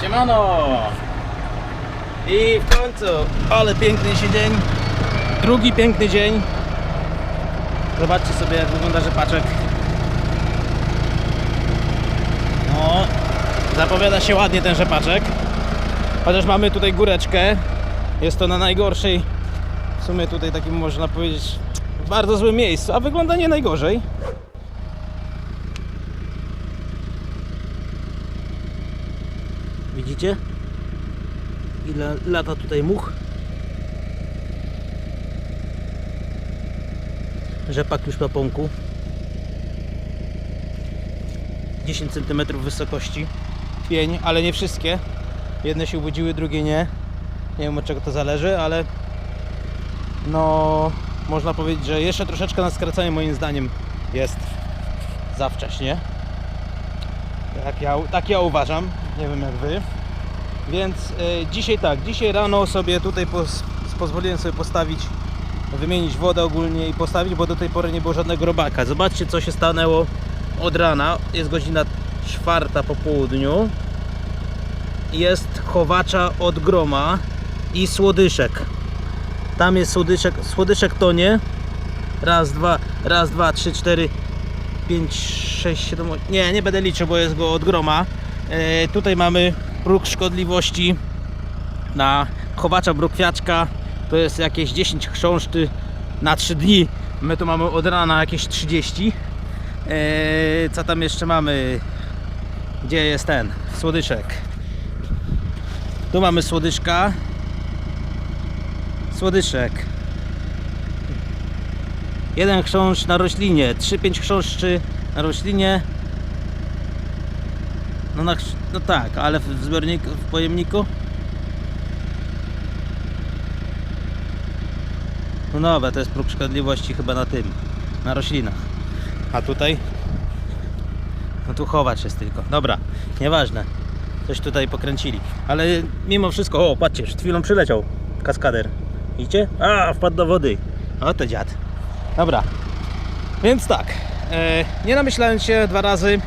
Siemano! I w końcu, ale piękny się dzień. Drugi piękny dzień. Zobaczcie sobie jak wygląda rzepaczek. No, zapowiada się ładnie ten rzepaczek. Chociaż mamy tutaj góreczkę. Jest to na najgorszej, w sumie tutaj takim można powiedzieć, bardzo złym miejscu, a wygląda nie najgorzej. Widzicie? Ile lata tutaj much? Rzepak już na pąku. 10 cm wysokości. Pień, ale nie wszystkie. Jedne się ubudziły, drugie nie. Nie wiem od czego to zależy, ale no można powiedzieć, że jeszcze troszeczkę na skracanie moim zdaniem jest za wcześnie. Tak ja, tak ja uważam, nie wiem jak wy. Więc y, dzisiaj tak, dzisiaj rano sobie tutaj pos, pozwoliłem sobie postawić, wymienić wodę ogólnie i postawić, bo do tej pory nie było żadnego robaka. Zobaczcie co się stanęło od rana. Jest godzina czwarta po południu. Jest chowacza od groma i słodyszek. Tam jest słodyszek, słodyszek tonie. Raz, dwa, raz, dwa, trzy, cztery, 5, 6, 7, nie, nie będę liczył, bo jest go od groma. E, tutaj mamy próg szkodliwości na chowacza brukwiaczka. To jest jakieś 10 chrząszczy na 3 dni. My tu mamy od rana jakieś 30. E, co tam jeszcze mamy? Gdzie jest ten? Słodyczek. Tu mamy słodyczka. Słodyczek. Jeden chrząszcz na roślinie, 3-5 chrząszczy na roślinie. No, na, no tak, ale w zbiorniku, w pojemniku. No dobra, to jest próg szkodliwości chyba na tym, na roślinach. A tutaj? No tu chować jest tylko. Dobra, nieważne. Coś tutaj pokręcili. Ale mimo wszystko, o patrzcie, przed chwilą przyleciał kaskader. Widzicie? A, wpadł do wody. O to dziad. Dobra, więc tak, e, nie namyślając się dwa razy,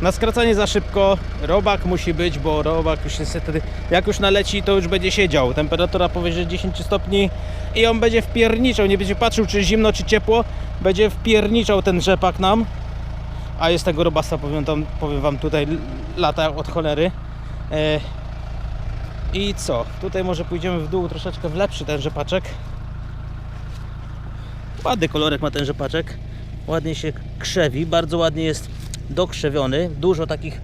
na skracanie za szybko, robak musi być, bo robak już niestety, jak już naleci, to już będzie siedział. Temperatura powyżej 10 stopni i on będzie wpierniczał, nie będzie patrzył czy zimno, czy ciepło, będzie wpierniczał ten rzepak nam. A jest tego robasa, powiem, tam, powiem wam tutaj, lata od cholery. E, I co? Tutaj może pójdziemy w dół troszeczkę w lepszy ten rzepaczek. Ładny kolorek ma ten rzepaczek. Ładnie się krzewi, bardzo ładnie jest dokrzewiony. Dużo takich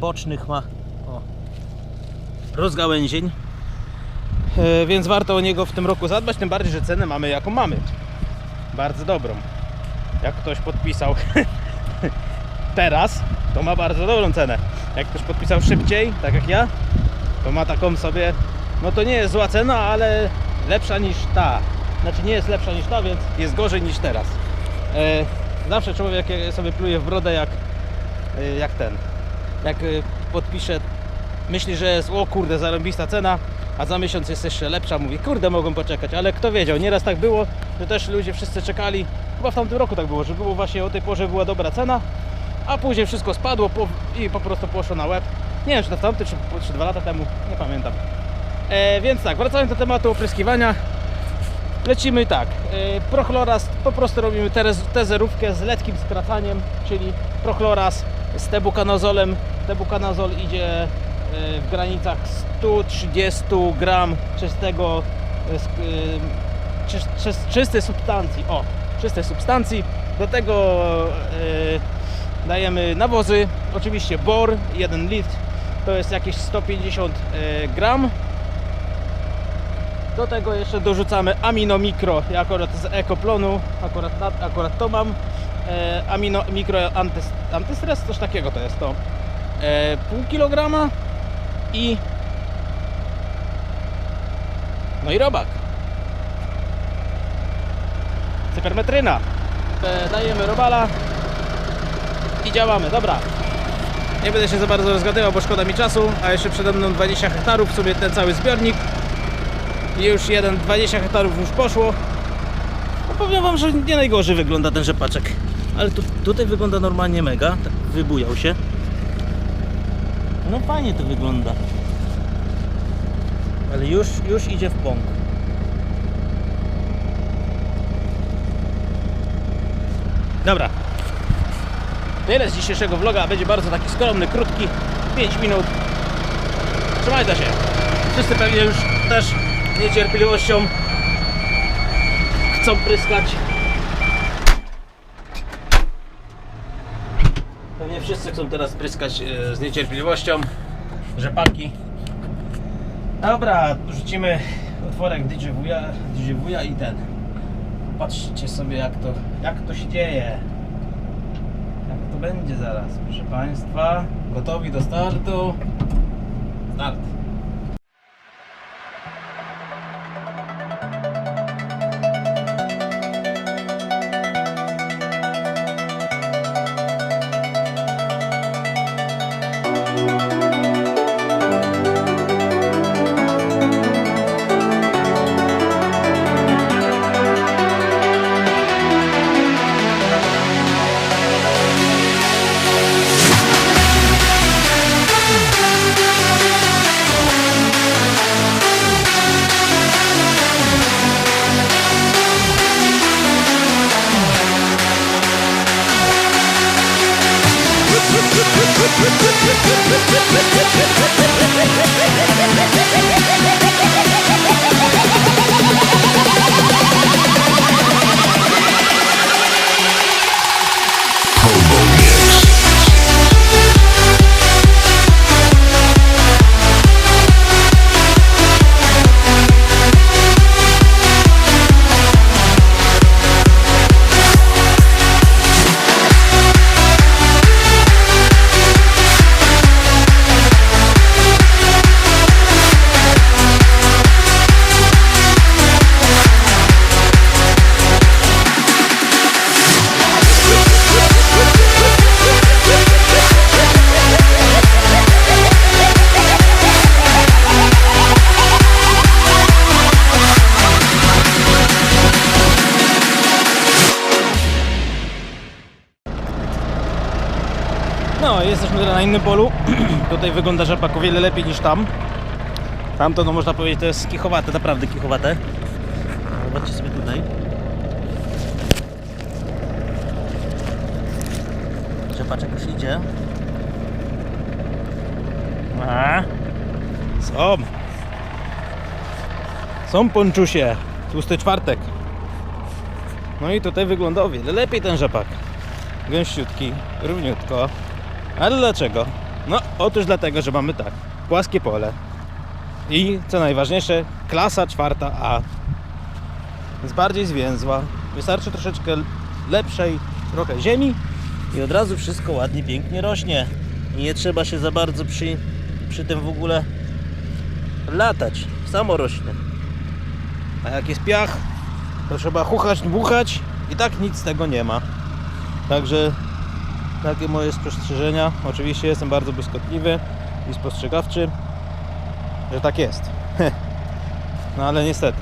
bocznych ma o, rozgałęzień. E, więc warto o niego w tym roku zadbać, tym bardziej, że cenę mamy jaką mamy. Bardzo dobrą. Jak ktoś podpisał teraz, to ma bardzo dobrą cenę. Jak ktoś podpisał szybciej, tak jak ja, to ma taką sobie, no to nie jest zła cena, ale lepsza niż ta. Znaczy nie jest lepsza niż ta, więc jest gorzej niż teraz. E, zawsze człowiek sobie pluje w brodę jak, jak ten. Jak e, podpisze, myśli, że jest o kurde zarąbista cena, a za miesiąc jest jeszcze lepsza, mówi kurde mogą poczekać, ale kto wiedział, nieraz tak było, że też ludzie wszyscy czekali, chyba w tamtym roku tak było, że było właśnie o tej porze była dobra cena, a później wszystko spadło i po prostu poszło na łeb. Nie wiem, czy to w tamtym, czy, czy dwa lata temu, nie pamiętam. E, więc tak, wracając do tematu opryskiwania, lecimy tak. E, po prostu robimy terez- tę zerówkę z lekkim skracaniem, czyli prochloras z tebukanazolem. Tebukanazol idzie e, w granicach 130 gram czystego, e, e, czyst, czyst, czystej substancji. O, czystej substancji. Do tego dajemy nawozy, oczywiście bor, 1 litr, to jest jakieś 150 e, gram. Do tego jeszcze dorzucamy amino mikro, ja akurat z ekoplonu, akurat, akurat to mam. E, amino mikro antys, antystres, coś takiego to jest to. E, pół kilograma i no i robak. Cypermetryna. E, dajemy robala i działamy. Dobra. Nie będę się za bardzo rozgadywał, bo szkoda mi czasu, a jeszcze przede mną 20 hektarów, w sumie ten cały zbiornik. Już jeden, 20 hektarów już poszło. No powiem wam, że nie najgorzej wygląda ten rzepaczek. Ale tu, tutaj wygląda normalnie mega, tak wybujał się. No fajnie to wygląda. Ale już, już idzie w pąk. Dobra. Tyle z dzisiejszego vloga. Będzie bardzo taki skromny, krótki. 5 minut. Trzymajcie się. Wszyscy pewnie już też niecierpliwością chcą pryskać. Pewnie wszyscy chcą teraz pryskać e, z niecierpliwością rzepaki. Dobra, rzucimy otworek DJ wuja, DJ wuja i ten. Patrzcie sobie jak to, jak to się dzieje. Jak to będzie zaraz, proszę Państwa. Gotowi do startu. Start. Jesteśmy na innym polu. Tutaj wygląda rzepak o wiele lepiej niż tam. Tamto, no można powiedzieć, to jest kichowate, naprawdę kichowate. Zobaczcie sobie tutaj. Rzepaczek już idzie. A, są. Są ponczusie. Tłusty czwartek. No i tutaj wygląda o wiele lepiej ten rzepak. Gęściutki, równiutko. Ale dlaczego? No, otóż dlatego, że mamy tak, płaskie pole i co najważniejsze, klasa czwarta A. Jest bardziej zwięzła, wystarczy troszeczkę lepszej trochę ziemi i od razu wszystko ładnie, pięknie rośnie. I nie trzeba się za bardzo przy, przy tym w ogóle latać, samo rośnie. A jak jest piach, to trzeba chuchać, dmuchać i tak nic z tego nie ma. Także takie moje spostrzeżenia. Oczywiście jestem bardzo błyskotliwy i spostrzegawczy, że tak jest. No ale niestety.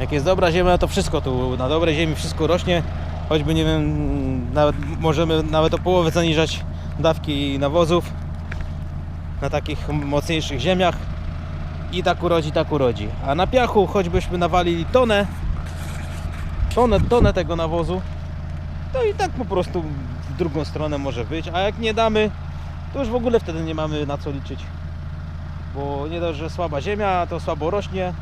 Jak jest dobra ziemia, to wszystko tu na dobrej ziemi wszystko rośnie. Choćby nie wiem, nawet możemy nawet o połowę zaniżać dawki nawozów na takich mocniejszych ziemiach i tak urodzi, tak urodzi. A na piachu choćbyśmy nawalili tonę, tonę, tonę tego nawozu, to i tak po prostu drugą stronę może być, a jak nie damy, to już w ogóle wtedy nie mamy na co liczyć. Bo nie dość, że słaba ziemia, to słabo rośnie,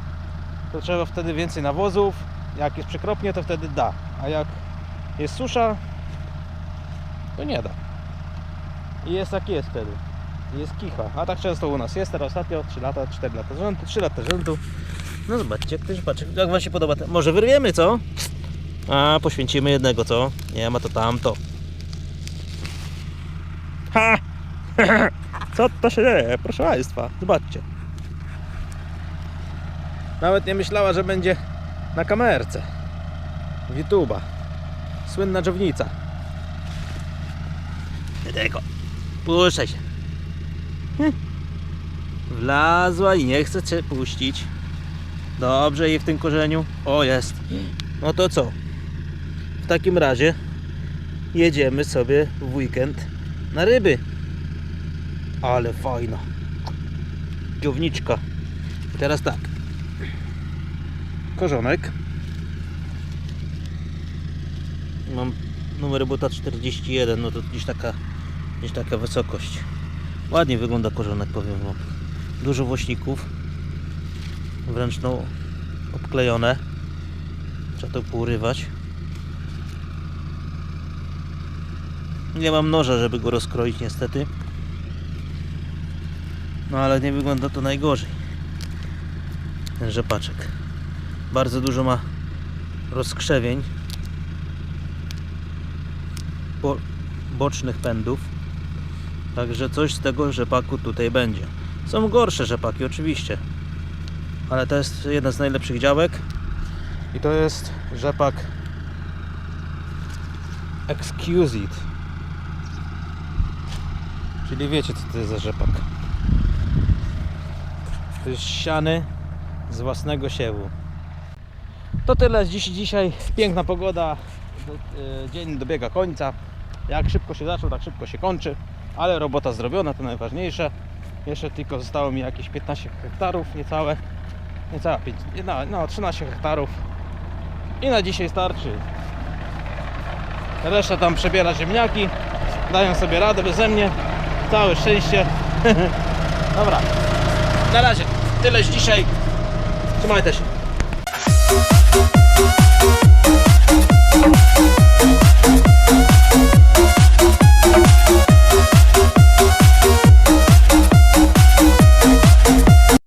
to trzeba wtedy więcej nawozów. Jak jest przekropnie, to wtedy da, a jak jest susza, to nie da. I jest jak jest wtedy. Jest kicha, a tak często u nas jest, teraz ostatnio 3 lata, 4 lata z rzędu, 3 lata z rzędu. No zobaczcie, ktoś patrzy, jak Wam się podoba. Może wyrwiemy, co? A, poświęcimy jednego, co? Nie ma to tamto. Co to się dzieje? Proszę Państwa, zobaczcie. Nawet nie myślała, że będzie na kamerce. W YouTube'a. Słynna dżownica. Tego. Puszczaj się. Hm. Wlazła i nie chce cię puścić. Dobrze jej w tym korzeniu. O, jest. No to co? W takim razie jedziemy sobie w weekend na ryby. Ale fajna. Piowniczka. I teraz tak. Korzonek. Mam numer buta 41, no to gdzieś taka, gdzieś taka wysokość. Ładnie wygląda korzonek, powiem wam. Dużo włośników. Wręcz no obklejone. Trzeba to pourywać. Nie mam noża, żeby go rozkroić niestety. No ale nie wygląda to najgorzej. Ten rzepaczek. Bardzo dużo ma rozkrzewień. Bo, bocznych pędów. Także coś z tego rzepaku tutaj będzie. Są gorsze rzepaki oczywiście. Ale to jest jedna z najlepszych działek. I to jest rzepak Exquisite. Czyli wiecie co to jest za rzepak. Siany z własnego siewu. To tyle z dziś dzisiaj. Piękna pogoda. E, Dzień dobiega końca. Jak szybko się zaczął, tak szybko się kończy. Ale robota zrobiona, to najważniejsze. Jeszcze tylko zostało mi jakieś 15 hektarów, niecałe. Niecałe, pięć- no, no 13 hektarów. I na dzisiaj starczy. Reszta tam przebiera ziemniaki. Dają sobie radę beze mnie. Całe szczęście. Dobra. Na razie. Tyleż dzisiaj. Trzymajcie się.